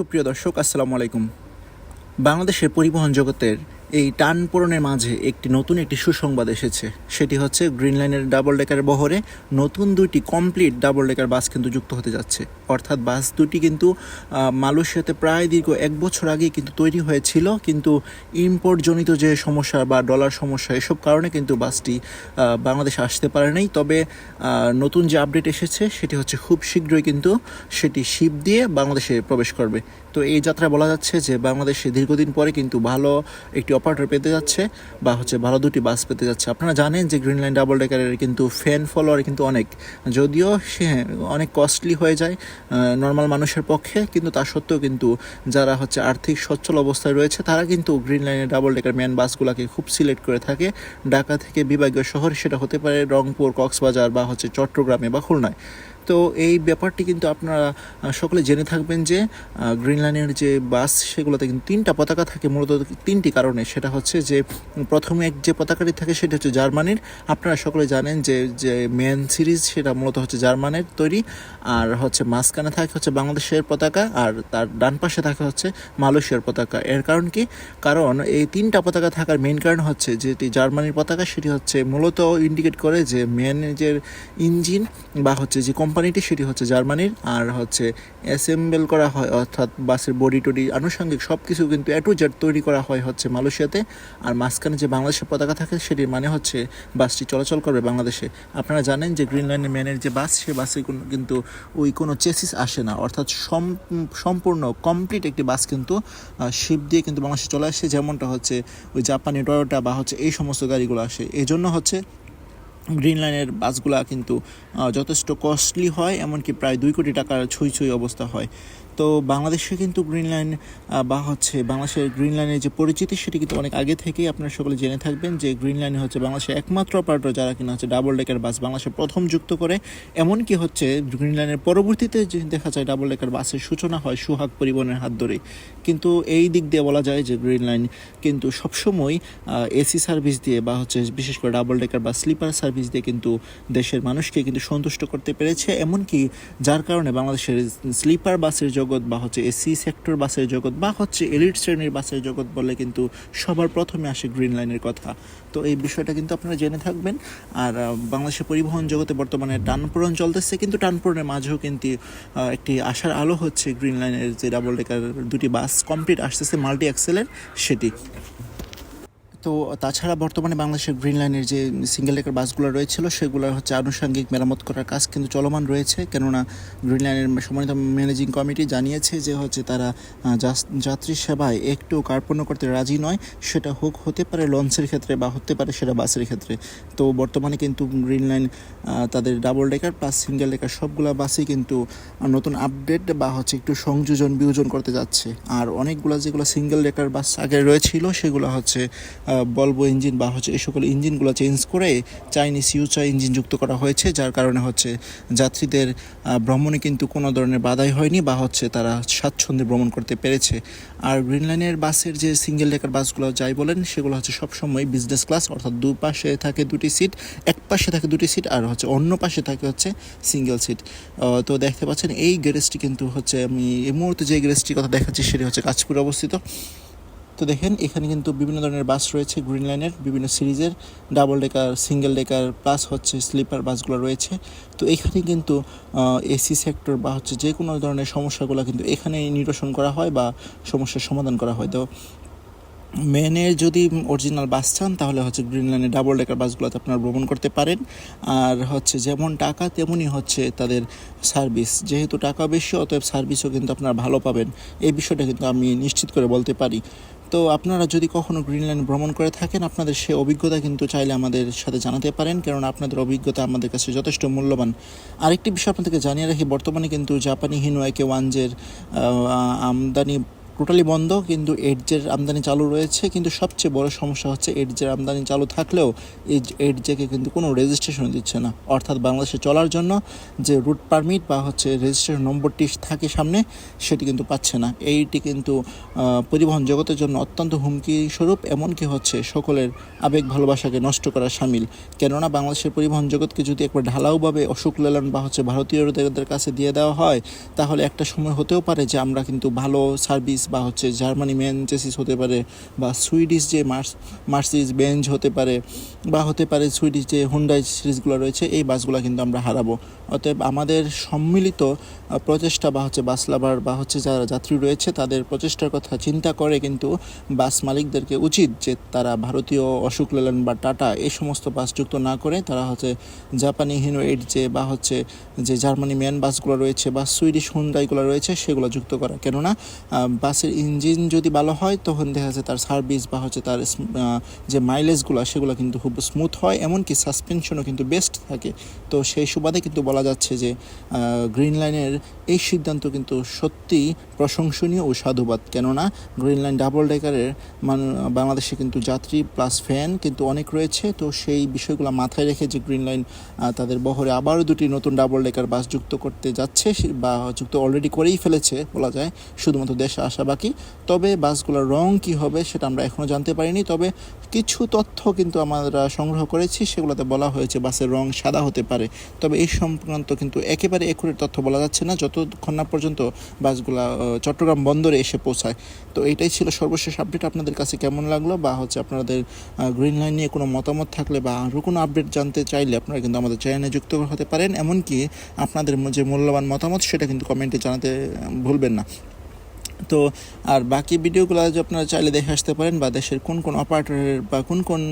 সুপ্রিয় দর্শক, আসসালামু আলাইকুম। বাংলাদেশের পরিবহন জগতের এই টান পূরণের মাঝে একটি নতুন একটি সুসংবাদ এসেছে। সেটি হচ্ছে, গ্রিন লাইনের ডাবল ডেকার বহরে নতুন দুইটি কমপ্লিট ডাবল ডেকার বাস কিন্তু যুক্ত হতে যাচ্ছে। অর্থাৎ বাস দুটি কিন্তু মালয়েশিয়াতে প্রায় দীর্ঘ এক বছর আগে কিন্তু তৈরি হয়েছিল। কিন্তু ইম্পোর্ট জনিত যে সমস্যা বা ডলার সমস্যা, এসব কারণে কিন্তু বাসটি বাংলাদেশে আসতে পারে নাই। তবে নতুন যে আপডেট এসেছে, সেটি হচ্ছে খুব শীঘ্রই কিন্তু সেটি শিপ দিয়ে বাংলাদেশে প্রবেশ করবে। তো এই যাত্রা বলা যাচ্ছে যে, বাংলাদেশে দীর্ঘদিন পরে কিন্তু ভালো একটি অপারেটর পেতে যাচ্ছে, বা হচ্ছে ভালো দুটি বাস পেতে যাচ্ছে। আপনারা জানেন যে গ্রিন লাইন ডাবল ডেকারের কিন্তু ফ্যান ফলোয়ার কিন্তু অনেক। যদিও সে অনেক কস্টলি হয়ে যায় নর্মাল মানুষের পক্ষে, কিন্তু তা সত্ত্বেও কিন্তু যারা হচ্ছে আর্থিক সচ্ছল অবস্থায় রয়েছে, তারা কিন্তু গ্রিন লাইনের ডাবল ডেকার ম্যান বাসগুলোকে খুব সিলেক্ট করে থাকে। ঢাকা থেকে বিভাগীয় শহর সেটা হতে পারে রংপুর, কক্সবাজার বা হচ্ছে চট্টগ্রামে বা খুলনায়। তো এই ব্যাপারটি কিন্তু আপনারা সকলে জেনে থাকবেন যে গ্রিন লাইনের যে বাস, সেগুলোতে কিন্তু তিনটা পতাকা থাকে, মূলত তিনটি কারণে। সেটা হচ্ছে যে, প্রথমে এক যে পতাকাটি থাকে, সেটা হচ্ছে জার্মানির। আপনারা সকলে জানেন যে যে মেন সিরিজ সেটা মূলত হচ্ছে জার্মানের তৈরি। আর হচ্ছে মাঝখানে থাকে হচ্ছে বাংলাদেশের পতাকা, আর তার ডান পাশে থাকে হচ্ছে মালয়েশিয়ার পতাকা। এর কারণ কি? কারণ এই তিনটা পতাকা থাকার মেন কারণ হচ্ছে যেটি জার্মানির পতাকা, সেটি হচ্ছে মূলত ইন্ডিকেট করে যে মেন যে ইঞ্জিন বা হচ্ছে যে কোম্পানিটি সেটি হচ্ছে জার্মানির, আর হচ্ছে অ্যাসেম্বল করা হয়, অর্থাৎ বাসের বডি টডি, আনুষঙ্গিক সব কিছু কিন্তু এটু জেড তৈরি করা হয় হচ্ছে মালয়েশিয়াতে। আর মাঝখানে যে বাংলাদেশের পতাকা থাকে, সেটির মানে হচ্ছে বাসটি চলাচল করবে বাংলাদেশে। আপনারা জানেন যে গ্রিন লাইনের ম্যানের যে বাস, সে বাসে কোনো কিন্তু ওই কোনো চেসিস আসে না। অর্থাৎ সম- সম্পূর্ণ কমপ্লিট একটি বাস কিন্তু শিপ দিয়ে কিন্তু বাংলাদেশে চলে আসে। যেমনটা হচ্ছে ওই জাপানি টয়োটা বা হচ্ছে এই সমস্ত গাড়িগুলো আসে। এই জন্য হচ্ছে গ্রিন লাইনের বাসগুলা কিন্তু যথেষ্ট কস্টলি হয়, এমনকি প্রায় দুই কোটি টাকার ছুঁই ছুঁই অবস্থা হয়। তো বাংলাদেশে কিন্তু গ্রিন লাইন বা হচ্ছে বাংলাদেশের গ্রিন লাইনের যে পরিচিতি সেটি কিন্তু অনেক আগে থেকেই আপনারা সকলে জেনে থাকবেন যে গ্রিন লাইন হচ্ছে বাংলাদেশের একমাত্র অপারেটর যারা কিনা হচ্ছে ডাবল ডেকার বাস বাংলাদেশে প্রথম যুক্ত করে। এমনকি হচ্ছে গ্রিন লাইনের পরবর্তীতে যে দেখা যায় ডাবল ডেকার বাসের সূচনা হয় সুহাগ পরিবহনের হাত ধরে। কিন্তু এই দিক দিয়ে বলা যায় যে গ্রিন লাইন কিন্তু সবসময় এসি সার্ভিস দিয়ে বা হচ্ছে বিশেষ করে ডাবল ডেকার বা স্লিপার সার্ভিস দিয়ে কিন্তু দেশের মানুষকে কিন্তু সন্তুষ্ট করতে পেরেছে। এমনকি যার কারণে বাংলাদেশের স্লিপার বাসের জগৎ বা হচ্ছে এসি সেক্টর বাসের জগৎ বা হচ্ছে এলিট শ্রেণির বাসের জগৎ বলে কিন্তু সবার প্রথমে আসে গ্রিন লাইনের কথা। তো এই বিষয়টা কিন্তু আপনারা জেনে থাকবেন। আর বাংলাদেশের পরিবহন জগতে বর্তমানে টানপূরণ চলতেছে, কিন্তু টানপূরণের মাঝেও কিন্তু একটি আশার আলো হচ্ছে গ্রিন লাইনের যে ডাবল ডেকার দুটি বাস কমপ্লিট আসতেছে মাল্টি অ্যাক্সেলের সেটি। তো তাছাড়া বর্তমানে বাংলাদেশের গ্রিন লাইনের যে সিঙ্গেল ডেকার বাসগুলো রয়েছিল সেগুলো হচ্ছে আনুষঙ্গিক মেরামত করার কাজ কিন্তু চলমান রয়েছে। কেননা গ্রিন লাইনের সম্মানিত ম্যানেজিং কমিটি জানিয়েছে যে হচ্ছে তারা যাত্রী সেবায় একটু কার্পণ্য করতে রাজি নয়। সেটা হোক, হতে পারে লঞ্চের ক্ষেত্রে বা হতে পারে সেটা বাসের ক্ষেত্রে। তো বর্তমানে কিন্তু গ্রিন লাইন তাদের double decker plus single decker সবগুলো বাসই কিন্তু নতুন আপডেট বা হচ্ছে একটু সংযোজন বিয়োজন করতে যাচ্ছে। আর অনেকগুলো যেগুলো সিঙ্গেল ডেকার বাস আগে রয়েছিল, সেগুলো হচ্ছে বলব ইঞ্জিন বা হচ্ছে এই সকল ইঞ্জিনগুলো চেঞ্জ করে চাইনিজ ইউচা ইঞ্জিন যুক্ত করা হয়েছে, যার কারণে হচ্ছে যাত্রীদের ভ্রমণে কিন্তু কোনো ধরনের বাধাই হয়নি বা হচ্ছে তারা স্বাচ্ছন্দ্যে ভ্রমণ করতে পেরেছে। আর গ্রিন লাইনের বাসের যে সিঙ্গেল ডেকার বাসগুলো যাই বলেন, সেগুলো হচ্ছে সবসময় বিজনেস ক্লাস অর্থাৎ দুপাশে থাকে দুটি সিট এক পাশে থাকে দুটি সিট আর হচ্ছে অন্য পাশে থাকে হচ্ছে সিঙ্গেল সিট তো দেখতে পাচ্ছেন, এই গ্যারেজটি কিন্তু হচ্ছে আমি এই মুহূর্তে যে গ্যারেজটির কথা দেখাচ্ছি, সেটি হচ্ছে কাজপুরে অবস্থিত। তো দেখেন, এখানে কিন্তু বিভিন্ন ধরনের বাস রয়েছে গ্রিন লাইনের বিভিন্ন সিরিজের double decker single decker plus হচ্ছে স্লিপার বাসগুলো রয়েছে। তো এখানে কিন্তু এসি সেক্টর বা হচ্ছে যে কোনো ধরনের সমস্যাগুলো কিন্তু এখানেই নিরসন করা হয় বা সমস্যার সমাধান করা হয়। তো মেনের যদি অরিজিনাল বাস চান, তাহলে হচ্ছে গ্রিন লাইনে ডাবল ডেকার বাসগুলোতে আপনারা ভ্রমণ করতে পারেন। আর হচ্ছে যেমন টাকা, তেমনই হচ্ছে তাদের সার্ভিস যেহেতু টাকা বেশি, অতএব সার্ভিসও কিন্তু আপনারা ভালো পাবেন। এই বিষয়টা কিন্তু আমি নিশ্চিত করে বলতে পারি। তো আপনারা যদি কখনো গ্রিনল্যান্ড ভ্রমণ করে থাকেন, আপনাদের সে অভিজ্ঞতা কিন্তু চাইলে আমাদের সাথে জানাতে পারেন। কারণ আপনাদের অভিজ্ঞতা আমাদের কাছে যথেষ্ট মূল্যবান। আরেকটি বিষয় আপনাদেরকে জানিয়ে রাখি, বর্তমানে কিন্তু জাপানি হিনোয়াকে ওয়ানজের আমদানি টোটালি বন্ধ, কিন্তু এডজের আমদানি চালু রয়েছে। কিন্তু সবচেয়ে বড় সমস্যা হচ্ছে এডজের আমদানি চালু থাকলেও এই এডজেকে কিন্তু কোনো রেজিস্ট্রেশন দিচ্ছে না। অর্থাৎ বাংলাদেশে চলার জন্য যে রুট পারমিট বা হচ্ছে রেজিস্ট্রেশন নম্বরটি থাকে সামনে, সেটি কিন্তু পাচ্ছে না। এইটি কিন্তু পরিবহন জগতের জন্য অত্যন্ত হুমকি স্বরূপ, এমনকি হচ্ছে সকলের আবেগ ভালোবাসাকে নষ্ট করা সামিল। কেননা বাংলাদেশের পরিবহন জগৎকে যদি একবার ঢালাওভাবে অশোক লেলান বা হচ্ছে ভারতীয়দের কাছে দিয়ে দেওয়া হয়, তাহলে একটা সময় হতেও পারে যে আমরা কিন্তু ভালো সার্ভিস বা হচ্ছে জার্মানি মেন চেসিস হতে পারে বা সুইডিশ যে মার্স মার্সিস বেঞ্জ হতে পারে বা হতে পারে সুইডিশ যে হুন্ডাই সিরিজগুলো রয়েছে এই বাসগুলো কিন্তু আমরা হারাবো। অতএব আমাদের সম্মিলিত প্রচেষ্টা বা হচ্ছে বাস লাভার বা হচ্ছে যারা যাত্রী রয়েছে তাদের প্রচেষ্টার কথা চিন্তা করে কিন্তু বাস মালিকদেরকে উচিত যে তারা ভারতীয় অশোক লেলান বা টাটা এই সমস্ত বাস যুক্ত না করে তারা হচ্ছে জাপানি হিনো যে বা হচ্ছে যে জার্মানি ম্যান বাসগুলো রয়েছে বা সুইডিশ হুন্ডাইগুলো রয়েছে সেগুলো যুক্ত করা। কেননা আহ, বাসের ইঞ্জিন যদি ভালো হয়, তখন দেখা যাচ্ছে তার সার্ভিস বা হচ্ছে তার যে মাইলেজগুলো সেগুলো কিন্তু খুব স্মুথ হয়। এমনকি সাসপেনশনও কিন্তু বেস্ট থাকে। তো সেই সুবাদে কিন্তু বলা যাচ্ছে যে গ্রিন লাইনের এই সিদ্ধান্ত কিন্তু সত্যিই প্রশংসনীয় ও সাধুবাদ। কেননা গ্রিন লাইন ডাবল ডেকারের মান, বাংলাদেশে কিন্তু যাত্রী প্লাস ফ্যান কিন্তু অনেক রয়েছে। তো সেই বিষয়গুলো মাথায় রেখে যে গ্রিন লাইন তাদের বহরে আবারও দুটি নতুন ডাবল ডেকার বাস যুক্ত করতে যাচ্ছে বা যুক্ত অলরেডি করেই ফেলেছে বলা যায়। শুধুমাত্র দেশে আসা বাকি। তবে বাসগুলোর রং কি হবে সেটা আমরা এখনও জানতে পারিনি। তবে কিছু তথ্য কিন্তু আমরা সংগ্রহ করেছি, সেগুলোতে বলা হয়েছে বাসের রং সাদা হতে পারে। তবে এই সংক্রান্ত কিন্তু একেবারে একুরেট তথ্য বলা যাচ্ছে না। যতক্ষণ না পর্যন্ত বাসগুলা চট্টগ্রাম বন্দরে এসে পৌঁছায়। তো এইটাই ছিল সর্বশেষ আপডেট আপনাদের কাছে কেমন লাগল বা হচ্ছে আপনাদের গ্রিন লাইন নিয়ে কোনো মতামত থাকলে বা আরও কোনো আপডেট জানতে চাইলে আপনারা কিন্তু আমাদের চ্যানেলে যুক্ত হতে পারেন। এমনকি আপনাদের যে মূল্যবান মতামত সেটা কিন্তু কমেন্টে জানাতে ভুলবেন না। তো, আর বাকি ভিডিওগুলো যে আপনারা চাইলে দেখে আসতে পারেন বা দেশের কোন কোন অপারেটরের বা কোন কোন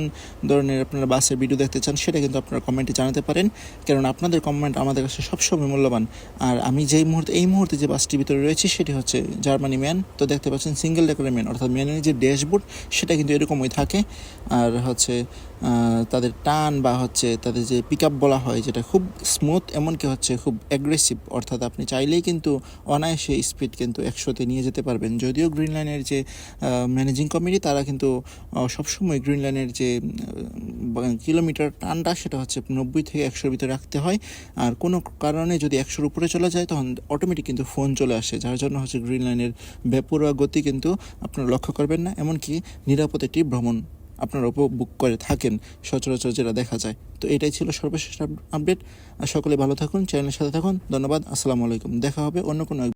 ধরনের আপনারা বাসের ভিডিও দেখতে চান সেটা কিন্তু আপনারা কমেন্টে জানাতে পারেন। কারণ আপনাদের কমেন্ট আমাদের কাছে সবসময় মূল্যবান। আর আমি যেই মুহূর্তে, এই মুহূর্তে যে বাসটির ভিতরে রয়েছি সেটি হচ্ছে জার্মানি ম্যান। তো দেখতে পাচ্ছেন সিঙ্গেল ডেকারের ম্যান, অর্থাৎ ম্যানের যে ড্যাশবোর্ড সেটা কিন্তু এরকমই থাকে। আর হচ্ছে তাদের টান বা হচ্ছে তাদের যে পিক বলা হয় যেটা খুব স্মুথ, এমনকি হচ্ছে খুব অ্যাগ্রেসিভ। অর্থাৎ আপনি চাইলেই কিন্তু অনায়াসে স্পিড কিন্তু একশোতে নিয়ে যেতে পারবেন। যদিও গ্রিন লাইনের যে ম্যানেজিং কমিটি তারা কিন্তু সবসময় গ্রিন লাইনের যে কিলোমিটার টানটা, সেটা হচ্ছে নব্বই থেকে একশোর ভিতরে রাখতে হয়। আর কোনো কারণে যদি একশোর উপরে চলে যায়, তখন অটোমেটিক কিন্তু ফোন চলে আসে, যার জন্য হচ্ছে গ্রিন লাইনের বেপরোয়া গতি কিন্তু আপনারা লক্ষ্য করবেন না। এমনকি নিরাপদ একটি ভ্রমণ আপনারা উপভোগ করে থাকেন, সচরাচর যেটা দেখা যায়। তো এটাই ছিল সর্বশেষ আপডেট। আর সকলে ভালো থাকুন, চ্যানেলের সাথে থাকুন। ধন্যবাদ, আসসালামু আলাইকুম। দেখা হবে অন্য কোনো